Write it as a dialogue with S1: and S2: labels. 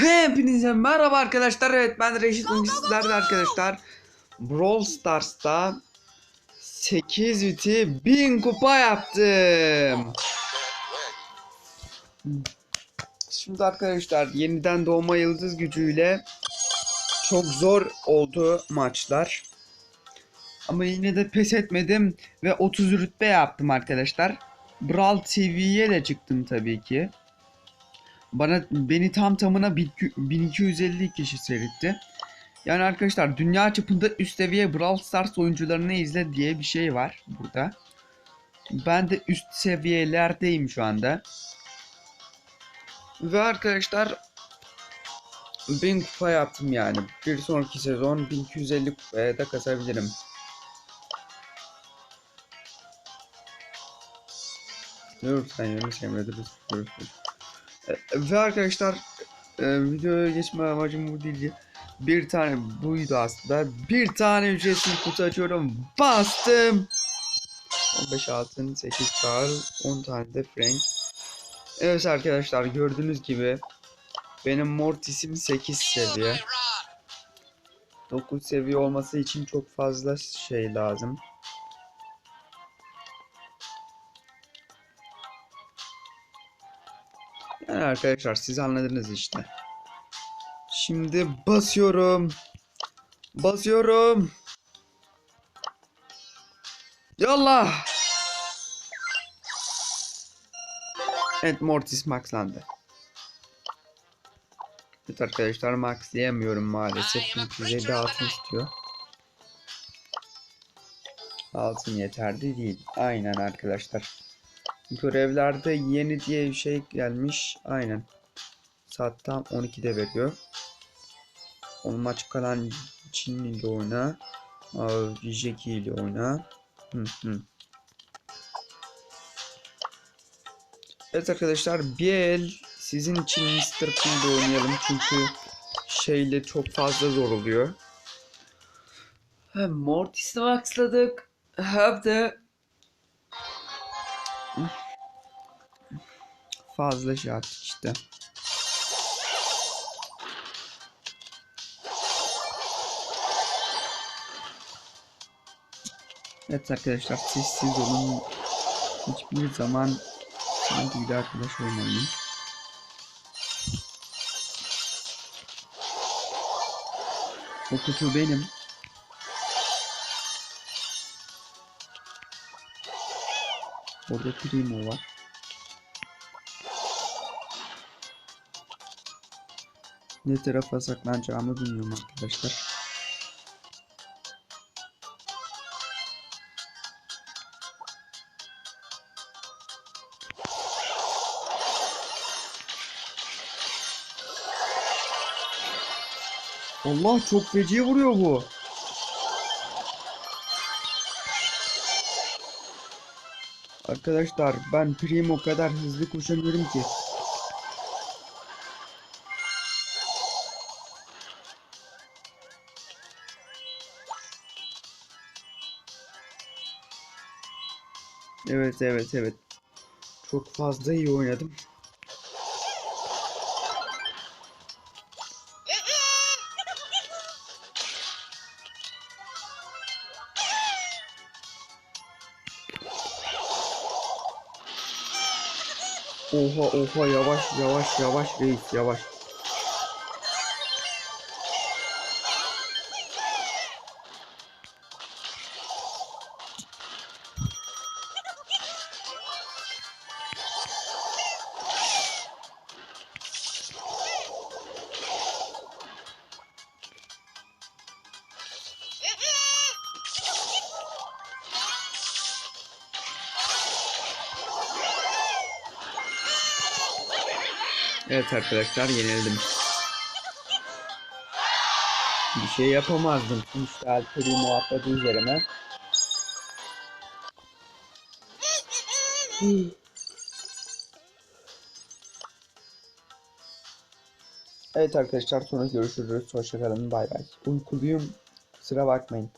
S1: Hepinize merhaba arkadaşlar. Evet ben Reşit bugün sizlerle arkadaşlar. Brawl Stars'ta 8 biti 1000 kupa yaptım. Şimdi arkadaşlar yeniden doğma yıldız gücüyle çok zor oldu maçlar. Ama yine de pes etmedim ve 30 rütbe yaptım arkadaşlar. Brawl TV'ye de çıktım tabii ki. Bana beni tam tamına 1250 kişi seyretti. Yani arkadaşlar dünya çapında üst seviye Brawl Stars oyuncularını izle diye bir şey var burada. Ben de üst seviyelerdeyim şu anda. Ve arkadaşlar 1000 kupa yaptım yani. Bir sonraki sezon 1250 kupaya da kasabilirim. Dur sen Yunus Emre dur. E, Ve arkadaşlar e, videoya geçme amacım bu değil. Bir tane buydu aslında. Bir tane ücretsiz kutu açıyorum. Bastım. 15 altın, 8 Karl, 10 tane de Frank. Evet arkadaşlar gördüğünüz gibi benim Mortis'im 8 seviye. 9 seviye olması için çok fazla şey lazım. Yani arkadaşlar siz anladınız işte. Şimdi basıyorum. Basıyorum. Yallah. Evet Mortis maxlandı. Evet arkadaşlar max diyemiyorum maalesef çünkü 7 altın istiyor. Altın yeterli değil. Aynen arkadaşlar. Görevlerde yeni diye bir şey gelmiş. Aynen. Saat tam 12'de veriyor. On maç kalan Çin ile oyna. Jeki ile oyna. Hı hı. Evet arkadaşlar bir el sizin için Mr. Pool'da oynayalım çünkü şeyle çok fazla zor oluyor. Hem Mortis'i maxladık hem de fazla yaptık işte. Evet arkadaşlar sessiz olun. Hiçbir zaman sanki bir arkadaş olmayın. O kutu benim. Orada Primo var. Ne tarafa saklanacağımı bilmiyorum arkadaşlar. Allah çok feci vuruyor bu. Arkadaşlar ben Primo kadar hızlı koşamıyorum ki. Evet evet evet. Çok fazla iyi oynadım. Oha oha yavaş yavaş yavaş reis yavaş. Evet arkadaşlar yenildim. Bir şey yapamazdım. Sonuçta Alper'i atladı üzerime. Evet arkadaşlar sonra görüşürüz. Hoşçakalın. Bay bay. Uykuluyum. Kusura bakmayın.